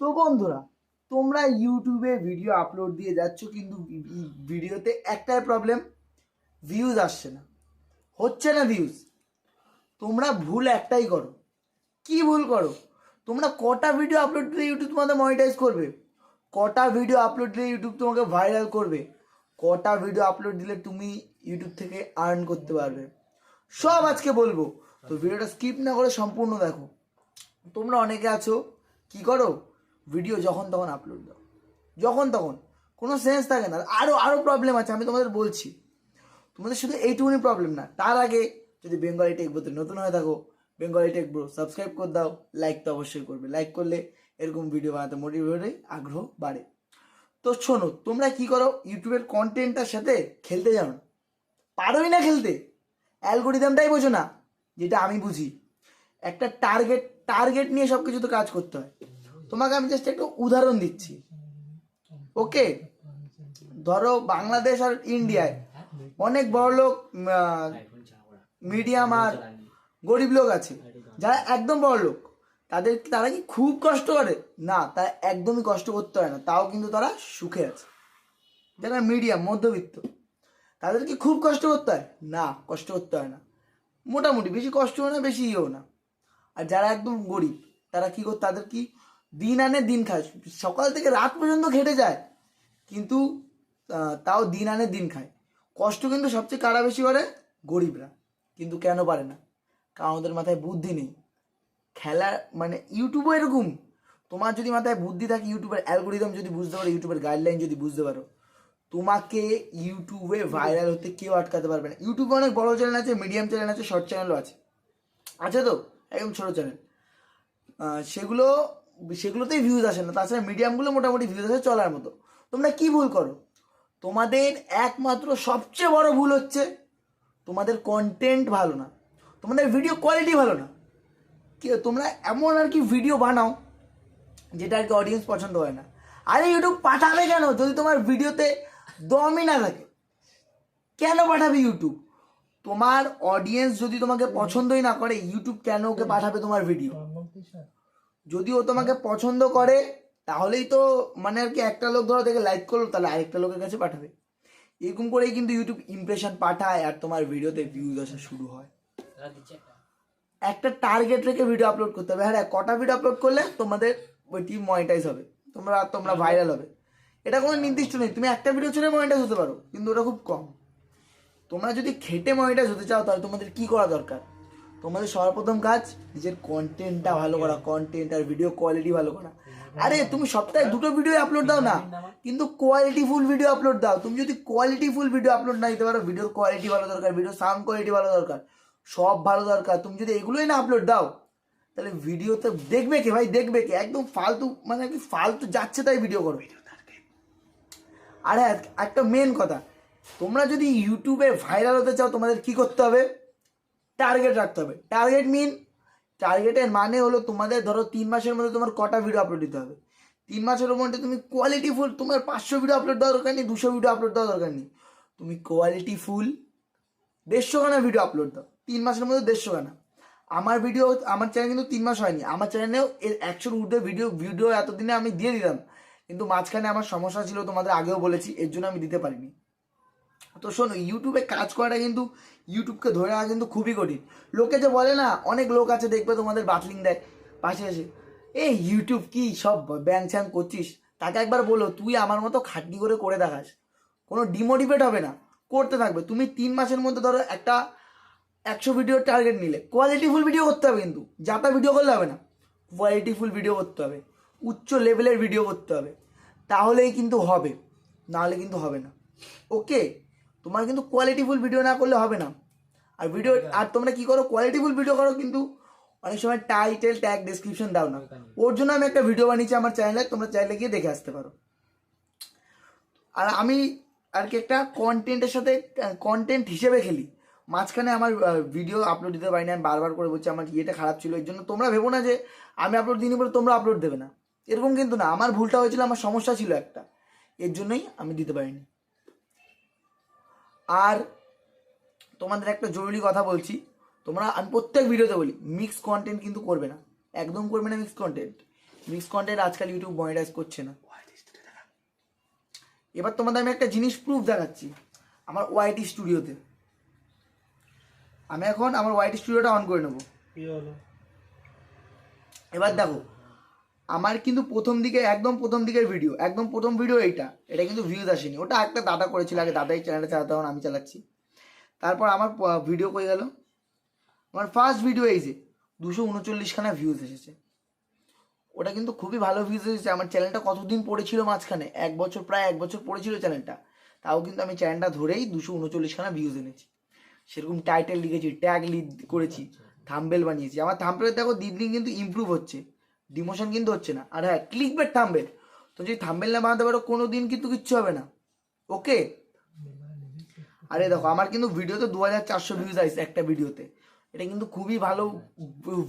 তো বন্ধুরা, তোমরা ইউটিউবে ভিডিও আপলোড দিয়ে যাচ্ছ, কিন্তু ভিডিওতে একটাই প্রবলেম ভিউজ আসছে না। হচ্ছে না ভিউজ তোমরা ভুল একটাই করো। কি ভুল করো? তোমরা কটা ভিডিও আপলোড দিলে ইউটিউব তোমাদের মনিটাইজ করবে? কটা ভিডিও আপলোড দিলে ইউটিউব তোমাকে ভাইরাল করবে? কটা ভিডিও আপলোড দিলে তুমি ইউটিউব থেকে আর্ন করতে পারবে? সব আজকে বলব। তো ভিডিওটা স্কিপ না করে সম্পূর্ণ দেখো। তোমরা অনেকে আছো, কি করো? ভিডিও যখন তখন আপলোড দাও। যখন তখন। কোনো সেন্স থাকে না। আরও আরও প্রবলেম আছে, আমি তোমাদের বলছি। তোমাদের শুধু এইটুকুনি প্রবলেম না। তার আগে যদি বেঙ্গলি টেক ব্রোতে নতুন হয়ে থাকো বেঙ্গলি টেক ব্রো সাবস্ক্রাইব করে দাও। লাইক তো অবশ্যই করবে। লাইক করলে এরকম ভিডিও বানাতে মোটিভেট আগ্রহ বাড়ে। তো শোনো, তোমরা কি করো? ইউটিউবের কন্টেন্টটার সাথে খেলতে যাও না। পারোই না খেলতে। অ্যালগোরিদমটাই বোঝো না, যেটা আমি বুঝি। একটা টার্গেট টার্গেট নিয়ে সব কিছু তো কাজ করতে হয়। তোমাকে আমি জাস্ট একটু উদাহরণ দিচ্ছি। ওকে ধরো বাংলাদেশ আর ইন্ডিয়ায় অনেক বড় লোক মিডিয়াম আর গরিব লোক আছে। যারা একদম বড় লোক তাদের তারা কি খুব কষ্ট করে? না, তারা একদমই কষ্ট করতে হয় না। তাও কিন্তু তারা সুখে আছে। যারা মিডিয়াম, মধ্যবিত্ত, তাদের কি খুব কষ্ট করতে হয়? না, কষ্ট করতে হয় না। মোটামুটি, বেশি কষ্ট হয় না, বেশি ইয়েও না। আর যারা একদম গরিব, তারা কি তাদের কি দিন আনে দিন খায়। সকাল থেকে রাত পর্যন্ত খেটে যায়, কিন্তু তাও দিন আনে দিন খায়। কষ্ট কিন্তু সবচেয়ে কারা বেশি করে? গরিবরা। কিন্তু কেন পারে না? কারণ ওদের মাথায় বুদ্ধি নেই। খেলা মানে ইউটিউবও এরকম। তোমার যদি মাথায় বুদ্ধি থাকে ইউটিউবের অ্যালগোরিদম যদি বুঝতে পারো ইউটিউবের গাইডলাইন যদি বুঝতে পারো, তোমাকে ইউটিউবে ভাইরাল হতে কেউ আটকাতে পারবে না। ইউটিউবে অনেক বড় চ্যানেল আছে মিডিয়াম চ্যানেল আছে শর্ট চ্যানেলও আছে। আছে তো? একদম ছোটো চ্যানেল সেগুলো সেগুলোতেই ভিউজ আসে না। তাছাড়া মিডিয়ামগুলো মোটামুটি ভিউজ আসে চলার মতো। তোমরা কি ভুল করো? তোমাদের একমাত্র সবচেয়ে বড় ভুল হচ্ছে তোমাদের কন্টেন্ট ভালো না। তোমাদের ভিডিও কোয়ালিটি ভালো না। তোমরা এমন আর কি ভিডিও বানাও যেটা আর কি অডিয়েন্স পছন্দ হয় না। আরে ইউটিউব পাঠাবে কেন? যদি তোমার ভিডিওতে দমই না থাকে, কেন পাঠাবে ইউটিউব তোমার অডিয়েন্স যদি তোমাকে পছন্দই না করে ইউটিউব কেন ওকে পাঠাবে তোমার ভিডিও যদি ও তোমাকে পছন্দ করে, তাহলেই তো মানে আর কি একটা লোক ধরো থেকে লাইক করল, তাহলে আরেকটা লোকের কাছে পাঠাবে। এরকম করেই কিন্তু ইউটিউব ইমপ্রেশন পাঠায় আর তোমার ভিডিওতে ভিউজ আসা শুরু হয়। একটা টার্গেট রেখে ভিডিও আপলোড করতে হবে। হ্যাঁ কটা ভিডিও আপলোড করলে তোমাদের ওইটি মনিটাইজ হবে। তোমরা তোমরা ভাইরাল হবে। এটা কোনো নির্দিষ্ট নেই। তুমি একটা ভিডিও ছেড়ে মনিটাইজ হতে পারো, কিন্তু ওটা খুব কম। তোমরা যদি খেটে মনিটাইজ হতে চাও, তাহলে তোমাদের কি করা দরকার? তোমাদের সর্বপ্রথম কাজ নিজের কন্টেন্টটা ভালো করা কন্টেন্ট আর ভিডিও কোয়ালিটি ভালো করা। আরে তুমি সপ্তাহে দুটো ভিডিও আপলোড দাও না কিন্তু কোয়ালিটি ফুল ভিডিও আপলোড দাও। তুমি যদি কোয়ালিটি ফুল ভিডিও আপলোড না দিতে পারো ভিডিওর কোয়ালিটি ভালো দরকার ভিডিও সাউন্ড কোয়ালিটি ভালো দরকার সব ভালো দরকার। তুমি যদি এগুলোই না আপলোড দাও তাহলে ভিডিওতে দেখবে কে ভাই? দেখবে কে? একদম ফালতু মানে কি ফালতু যাচ্ছে তাই ভিডিও করো আর হ্যাঁ একটা মেন কথা তোমরা যদি ইউটিউবে ভাইরাল হতে চাও তোমাদের কি করতে হবে? টার্গেট রাখতে হবে। টার্গেট মিন টার্গেটের মানে হলো তোমাদের ধরো তিন মাসের মধ্যে তোমার কটা ভিডিও আপলোড দিতে হবে। তিন মাসের মধ্যে তুমি কোয়ালিটি ফুল তোমার পাঁচশো ভিডিও আপলোড দেওয়ার দরকার নেই, দুশো ভিডিও আপলোড দেওয়া দরকার নেই। তুমি কোয়ালিটি ফুল দেড়শো খানা ভিডিও আপলোড দাও। তিন মাসের মধ্যে দেড়শো খানা আমার ভিডিও আমার চ্যানেল কিন্তু তিন মাস হয়নি। আমার চ্যানেলেও এর একশোর ঊর্ধ্বে ভিডিও ভিডিও এতদিনে আমি দিয়ে দিলাম কিন্তু মাঝখানে আমার সমস্যা ছিল তোমাদের আগেও বলেছি, এর জন্য আমি দিতে পারিনি। তো শোনো ইউটিউবে কাজ করাটা কিন্তু ইউটিউবকে ধরে রাখা কিন্তু খুবই কঠিন। লোকে যে বলে না, অনেক লোক আছে দেখবে তোমাদের বাটলিং দেয় পাশে এসে। এই ইউটিউব কি সব ব্যাং ছ্যাং করছিস? তাকে একবার বলো, তুই আমার মতো খাটনি করে করে দেখাস। কোনো ডিমোটিভেট হবে না। করতে থাকবে। তুমি তিন মাসের মধ্যে ধরো একটা একশো ভিডিওর টার্গেট নিলে। কোয়ালিটিফুল ভিডিও করতে হবে কিন্তু। যাতা ভিডিও করলে হবে না। কোয়ালিটিফুল ভিডিও করতে হবে। উচ্চ লেভেলের ভিডিও করতে হবে। তাহলেই কিন্তু হবে। নাহলে কিন্তু হবে না। ওকে তোমার কিন্তু কোয়ালিটিফুল ভিডিও না করলে হবে না। আর ভিডিও আর তোমরা কি করো? কোয়ালিটিফুল ভিডিও করো কিন্তু অনেক সময় টাইটেল ট্যাগ ডেসক্রিপশন দাও না। ওর জন্য আমি একটা ভিডিও বানিয়েছি আমার চ্যানেলে তোমরা চাইলে গিয়ে দেখে আসতে পারো। আর আমি আর কি একটা কন্টেন্টের সাথে কন্টেন্ট হিসেবে খেলি। মাঝখানে আমার ভিডিও আপলোড দিতে পারি না আমি বারবার করে বলছি আমার ইয়েটা খারাপ ছিল এর জন্য তোমরা ভেবো না যে আমি আপলোড দিইনি বলে তোমরা আপলোড দেবে না। এরকম কিন্তু না। আমার ভুলটা হয়েছিল আমার সমস্যা ছিল একটা। এর জন্যই আমি দিতে পারিনি। আর তোমাদের একটা জরুরি কথা বলছি। তোমরা আমি প্রত্যেক ভিডিওতে বলি মিক্স কন্টেন্ট কিন্তু করবে না। একদম করবে না মিক্স কন্টেন্ট মিক্স কন্টেন্ট আজকাল ইউটিউব মনিটাইজ করছে না। এবার তোমাদের আমি একটা জিনিস প্রুফ দেখাচ্ছি আমার ওয়াইটি স্টুডিওতে আমি এখন আমার ওয়াইটি স্টুডিওটা অন করে নেব। এবার দেখো আমার কিন্তু প্রথম দিকে, একদম প্রথম দিকের ভিডিও একদম প্রথম ভিডিও এইটা। এটা কিন্তু ভিউজ আসেনি। ওটা একটা দাদা করেছিল আগে, দাদাই চ্যানেলটা চালাতে তখন আমি চালাচ্ছি। তারপর আমার ভিডিও কই গেল? আমার ফার্স্ট ভিডিও এই যে, দুশো উনচল্লিশখানা ভিউজ এসেছে। ওটা কিন্তু খুবই ভালো ভিউজ এসেছে। আমার চ্যানেলটা কতদিন পড়েছিল মাঝখানে? এক বছর, প্রায় এক বছর পড়েছিল চ্যানেলটা তাও কিন্তু আমি চ্যানেলটা ধরেই দুশো উনচল্লিশখানা ভিউজ এনেছি। সেরকম টাইটেল লিখেছি ট্যাগ লিড করেছি থাম্বেল বানিয়েছি। আমার থাম্বেলের দেখো দিন দিন কিন্তু ইমপ্রুভ হচ্ছে। ডিমোশন কিন্তু হচ্ছে না। আর হ্যাঁ ক্লিক বেট থাম্বেল তো যদি থাম্বেল না বানাতে পারো কোনো দিন কিন্তু কিচ্ছু হবে না। ওকে আরে দেখো, আমার কিন্তু ভিডিওতে দু হাজার চারশো ভিউজ আসছে একটা ভিডিওতে। এটা কিন্তু খুবই ভালো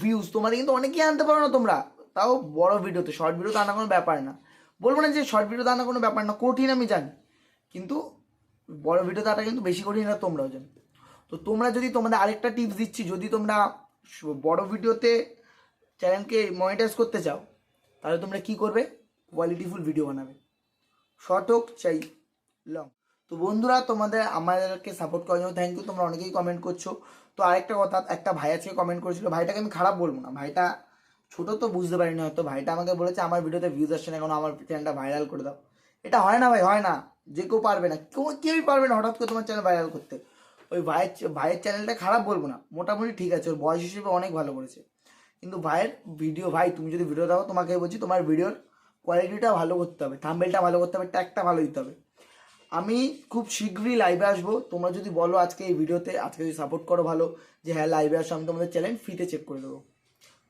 ভিউজ তোমাদের কিন্তু অনেকেই আনতে পারো না তোমরা। তাও বড় ভিডিওতে শর্ট ভিডিওতে আনা কোনো ব্যাপার না। বলব না যে শর্ট ভিডিওতে আনা কোনো ব্যাপার না, কঠিন আমি জানি। কিন্তু বড় ভিডিওতে আনা কিন্তু বেশি কঠিন না তোমরাও জানো। তো তোমরা যদি তোমাদের আরেকটা টিপস দিচ্ছি, যদি তোমরা বড় ভিডিওতে চ্যানেলকে মনিটাইজ করতে চাও, তাহলে তোমরা কি করবে? কোয়ালিটিফুল ভিডিও বানাবে। শর্ট হোক, চাই লং তো বন্ধুরা, তোমাদের, আমাদেরকে সাপোর্ট করার জন্য থ্যাংক ইউ তোমরা অনেকেই কমেন্ট করছ। তো আরেকটা কথা, একটা ভাই আজকে কমেন্ট করেছিল, ভাইটাকে আমি খারাপ বলব না। ভাইটা ছোট তো বুঝতে পারিনি হয়তো। ভাইটা আমাকে বলেছে, আমার ভিডিওতে ভিউজ আসছে না এখন আমার চ্যানেলটা ভাইরাল করে দাও? এটা হয় না ভাই, হয় না। যে কেউ পারবে না। কেউ, কেউই পারবে না হঠাৎ করে তোমার চ্যানেল ভাইরাল করতে। ওই ভাইয়ের ভাইয়ের চ্যানেলটা খারাপ বলব না। মোটামুটি ঠিক আছে, ওর বয়স হিসেবে অনেক ভালো করেছে। কিন্তু ভাইয়ের ভিডিও ভাই, তুমি যদি ভিডিও দাও, তোমাকে বলছি তোমার ভিডিওর কোয়ালিটিটা ভালো করতে হবে থাম্বেলটা ভালো করতে হবে ট্যাগটা ভালো দিতে হবে। আমি খুব শীঘ্রই লাইভে আসব, তোমরা যদি বলো আজকে এই ভিডিওতে আজকে যদি সাপোর্ট করো ভালো, যে হ্যাঁ লাইভে আসো, আমি তোমাদের চ্যানেল ফ্রিতে চেক করে দেবো।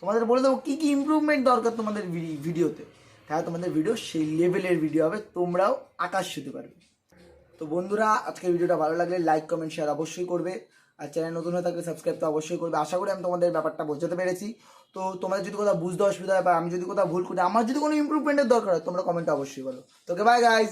তোমাদের বলে দেবো কী কী ইমপ্রুভমেন্ট দরকার তোমাদের ভিডিওতে তাহলে তোমাদের ভিডিও সেই লেভেলের ভিডিও হবে, তোমরাও আকাশ ছুতে পারবে। তো বন্ধুরা, আজকের ভিডিওটা ভালো লাগলে লাইক কমেন্ট শেয়ার অবশ্যই করবে। আর চ্যানেল নতুন হয়ে থাকলে সাবস্ক্রাইব তো অবশ্যই করবে। আশা করি আমি তোমাদের ব্যাপারটা বোঝাতে পেরেছি। তো তোমাদের যদি কোথাও বুঝতে অসুবিধা হয় বা আমি যদি কোথাও ভুল করি, আমার যদি কোনো ইম্প্রুভমেন্টের দরকার হয়, তোমরা কমেন্টটা অবশ্যই বলো। তোকে বাই গাইজ